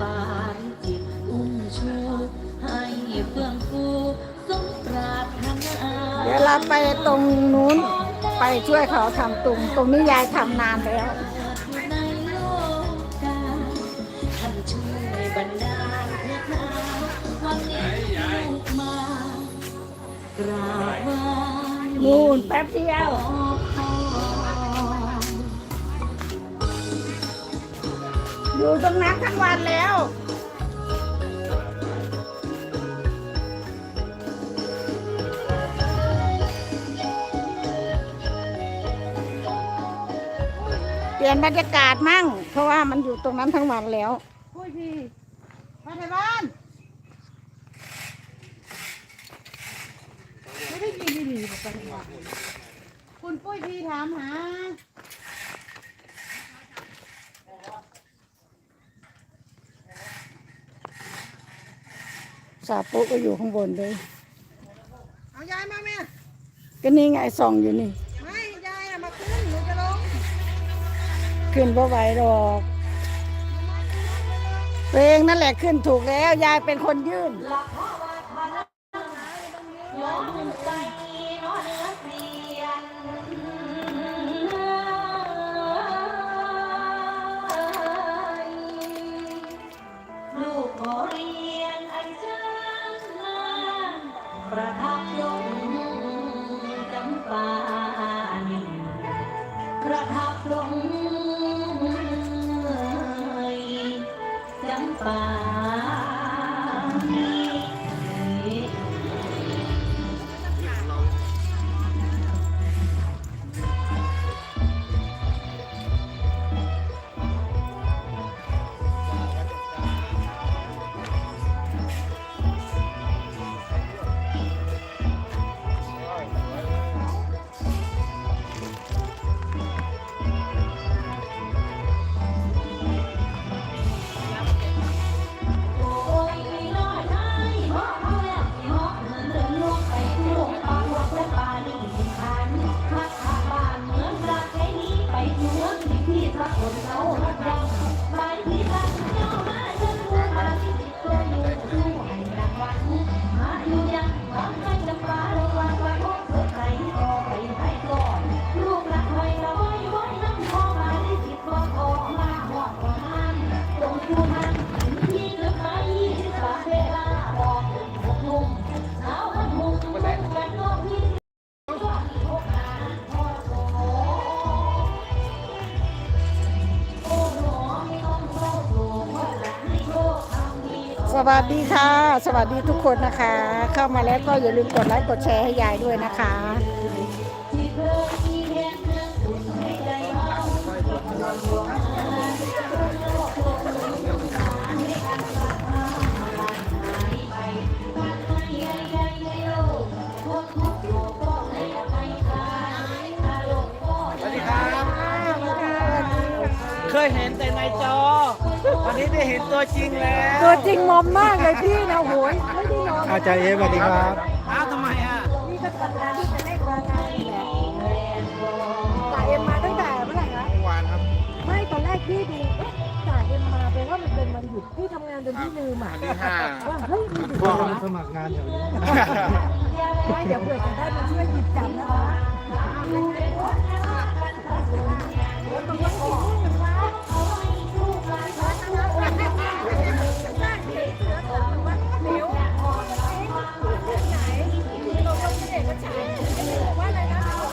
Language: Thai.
ปานจิตอุ้มชูให้เฟื่องฟูสมปรารถนาเดี๋ยวเราไปตรงนู้นไปช่วยเขาทำตุงตรงนี้ยายทำนานแล้วในโลกาท่านช่วยบรรดาลเถิดนาวันนี้ลูกมากราบไหว้นู่นแป๊บเดียว อยู่ตรงนั้นทั้งวันแล้ว เปลี่ยนบรรยากาศมั่ง เพราะว่ามันอยู่ตรงนั้นทั้งวันแล้วปุ้ยพี่มาในบ้านไม่ได้ยินดีๆบอกกันว่าคุณปุ้ยพี่ถามหา สาปุ๊ก็อยู่ข้างบนเลยเอายายมาแม่ก็นี่ไงส่องอยู่นี่ ไม่ยายอะมาขึ้นหนูจะลงขึ้นเพราะไหวหรอกตัวเองนั่นแหละขึ้นถูกแล้ว ยายเป็นคนยื่นยอมใจน้อเ 어디 나오? วัสดีค่ะ สวัสดีทุกคนนะคะ เข้ามาแล้วก็อย่าลืมกดไลค์กดแชร์ให้ยายด้วยนะคะ เคยเห็นแต่ในจอ วันนี้ได้เห็นตัวจริงแล้วตัวจริงมอมมากเลยพี่นะโหยไม่ได้นอนอาจารย์เอสวัสดีครับ อ้าวทำไมอะนี่ก็ทำงานที่จะได้มางานนี่แหละจ่าเอ็มมาตั้งแต่เมื่อไหร่คะเบวานครับ ไม่ตอนแรกพี่ดูเอ๊จ่าเอ็มมาแปลว่ามันเป็นวันหยุดพี่ทำงานจนพี่ลืมอะว่าเฮ้ยมีหยุดเหรอวะสมัครงานอย่างนี้ได้เดี๋ยวเผื่อจะได้มาช่วยหยิบจับนะคะ